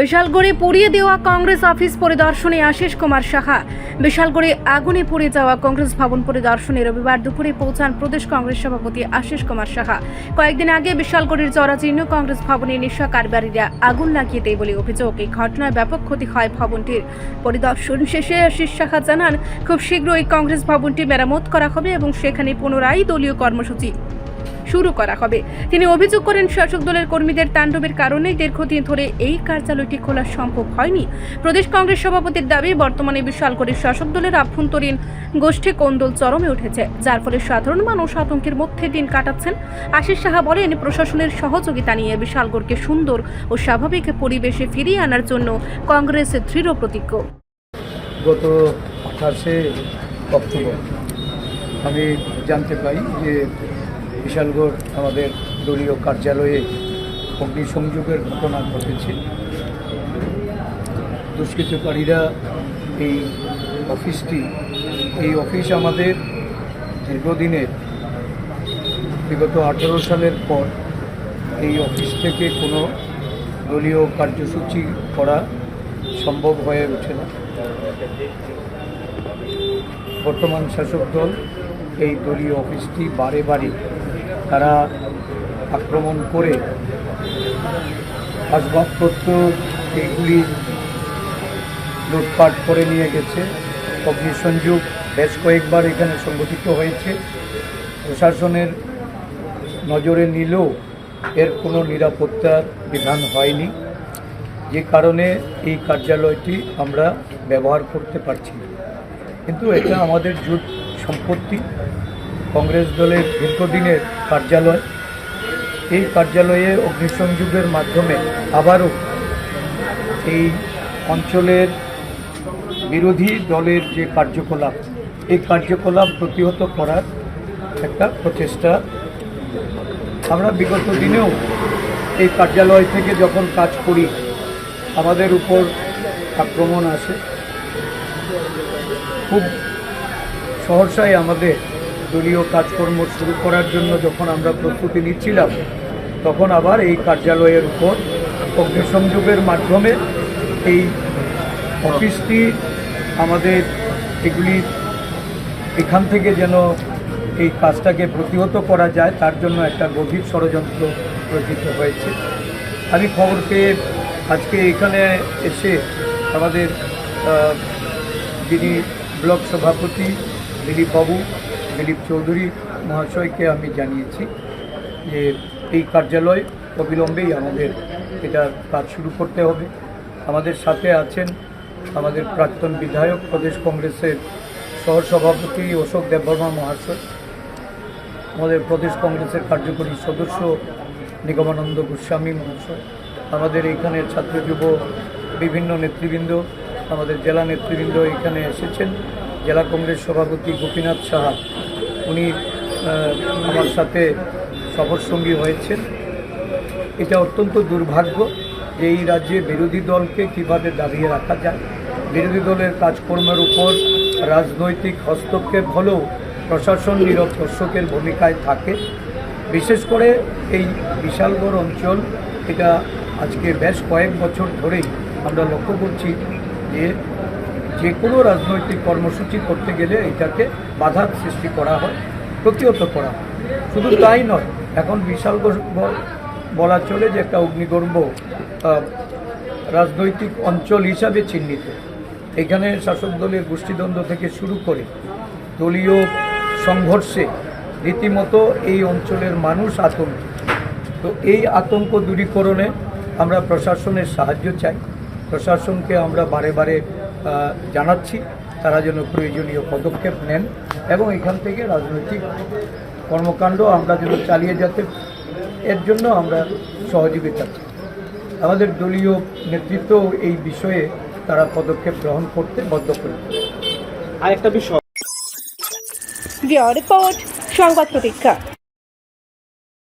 বিশালগড়ে পুড়িয়ে দেওয়া কংগ্রেস অফিস পরিদর্শনে আশিস কুমার সাহা। বিশালগড়ে আগুনে পুড়ে যাওয়া কংগ্রেস ভবন পরিদর্শনে রবিবার দুপুরে পৌঁছান প্রদেশ কংগ্রেস সভাপতি আশিস কুমার সাহা। কয়েকদিন আগে বিশালগড়ের জরাজীর্ণ কংগ্রেস ভবনে নিশা কারবারিরা আগুন লাগিয়ে দেয় বলে অভিযোগ। এই ঘটনায় ব্যাপক ক্ষতি হয় ভবনটির। পরিদর্শন শেষে আশিস সাহা জানান, খুব শীঘ্রই কংগ্রেস ভবনটি মেরামত করা হবে এবং সেখানে পুনরায় দলীয় কর্মসূচি শুরু করা হবে। তিনি অভিযোগ করেন, শাসক দলের কর্মীদের তাণ্ডবের কারণেই দীর্ঘদিন ধরে এই কার্যালয়টি খোলা সম্ভব হয়নি। প্রদেশ কংগ্রেস সভাপতির দাবি, বর্তমানে বিশাল করে শাসক দলের আভ্যন্তরীণ গোষ্ঠী কোন্দল চরমে উঠেছে, যার ফলে সাধারণ মানুষ আতঙ্কের মধ্যে দিন কাটাচ্ছেন। আশিস সাহা বলেন, প্রশাসনের সহযোগিতা নিয়ে বিশালগড়কে সুন্দর ও স্বাভাবিক পরিবেশে ফিরিয়ে আনার জন্য কংগ্রেস দৃঢ় প্রতিজ্ঞ। গত আঠাশে অক্টোবর আমি জানতে পাই যে বিশালগড় আমাদের দলীয় কার্যালয়ে অগ্নিসংযোগের ঘটনা ঘটেছে। দুষ্কৃতকারীরা এই অফিসটি, এই অফিস আমাদের দীর্ঘদিনের, বিগত আঠেরো সালের পর এই অফিস থেকে কোনো দলীয় কার্যসূচি করা সম্ভব হয়ে ওঠে না। বর্তমান শাসক দল এই দলীয় অফিসটি বারে বারে তারা আক্রমণ করে আসবাবপত্র এইগুলি লুটপাট করে নিয়ে গেছে। অগ্নিসংযোগ বেশ কয়েকবার এখানে সংগঠিত হয়েছে। প্রশাসনের নজরে নিলেও এর কোনো নিরাপত্তার বিধান হয়নি। যে কারণে এই কার্যালয়টি আমরা ব্যবহার করতে পারছি না। কিন্তু এটা আমাদের জুট সম্পত্তি। কংগ্রেস দলের দীর্ঘদিনের কার্যালয়। এই কার্যালয়ে অগ্নিসংযোগের মাধ্যমে আবারও এই অঞ্চলের বিরোধী দলের যে কার্যকলাপ, এই কার্যকলাপ প্রতিহত করার একটা প্রচেষ্টা। আমরা বিগত দিনেও এই কার্যালয় থেকে যখন কাজ করি, আমাদের উপর আক্রমণ আসে। খুব সহসাই আমাদের দলীয় কাজকর্ম শুরু করার জন্য যখন আমরা প্রস্তুতি নিচ্ছিলাম, তখন আবার এই কার্যালয়ের উপর অগ্নিসংযোগের মাধ্যমে এই অফিসটি আমাদের এগুলি এখান থেকে যেন এই কাজটাকে প্রতিহত করা যায়, তার জন্য একটা গভীর ষড়যন্ত্র রচিত হয়েছে। আমি খবর পেয়ে আজকে এখানে এসে আমাদের যিনি ব্লক সভাপতি দিলীপ বাবু দিলীপ চৌধুরী মহাশয়কে আমি জানিয়েছি যে এই কার্যালয় অবিলম্বেই আমাদের এটা কাজ শুরু করতে হবে। আমাদের সাথে আছেন আমাদের প্রাক্তন বিধায়ক প্রদেশ কংগ্রেসের সহসভাপতি অশোক দেববর্মা মহাশয়, আমাদের প্রদেশ কংগ্রেসের কার্যকরী সদস্য নিগমানন্দ গোস্বামী মহাশয়, আমাদের এইখানে ছাত্র যুব বিভিন্ন নেতৃবৃন্দ, আমাদের জেলা নেতৃবৃন্দ এখানে এসেছেন। জেলা কংগ্রেস সভাপতি গোপীনাথ সাহা উনি আমার সাথে সফরসঙ্গী হয়েছেন। এটা অত্যন্ত দুর্ভাগ্য যে এই রাজ্যে বিরোধী দলকে কীভাবে দাঁড়িয়ে রাখা যায়। বিরোধী দলের কাজকর্মের উপর রাজনৈতিক হস্তক্ষেপ হলেও প্রশাসন নীরব ভূমিকায় থাকে। বিশেষ করে এই বিশালগড় অঞ্চল, এটা আজকে বেশ কয়েক বছর ধরেই আমরা লক্ষ্য করছি যে যে কোনো রাজনৈতিক কর্মসূচি করতে গেলে এটাকে বাধার সৃষ্টি করা হয়, প্রতিহত করা হয়। শুধু তাই নয়, এখন বিশাল বলা চলে যে একটা অগ্নিগর্ভ রাজনৈতিক অঞ্চল হিসাবে চিহ্নিত। এখানে শাসক দলের গোষ্ঠীদ্বন্দ্ব থেকে শুরু করে দলীয় সংঘর্ষে রীতিমতো এই অঞ্চলের মানুষ আতঙ্ক। তো এই আতঙ্ক দূরীকরণে আমরা প্রশাসনের সাহায্য চাই। প্রশাসনকে আমরা বারে বারে জানাচ্ছি তারা যেন প্রয়োজনীয় পদক্ষেপ নেন এবং এখান থেকে রাজনৈতিক কর্মকাণ্ড আমরা যেন চালিয়ে যেতে এর জন্য আমরা সহযোগিতা চাই। আমাদের দলীয় নেতৃত্ব এই বিষয়ে তারা পদক্ষেপ গ্রহণ করতে বদ্ধপরিকর। আরেকটা বিষয়। রিপোর্ট সংবাদ প্রতীক্ষা।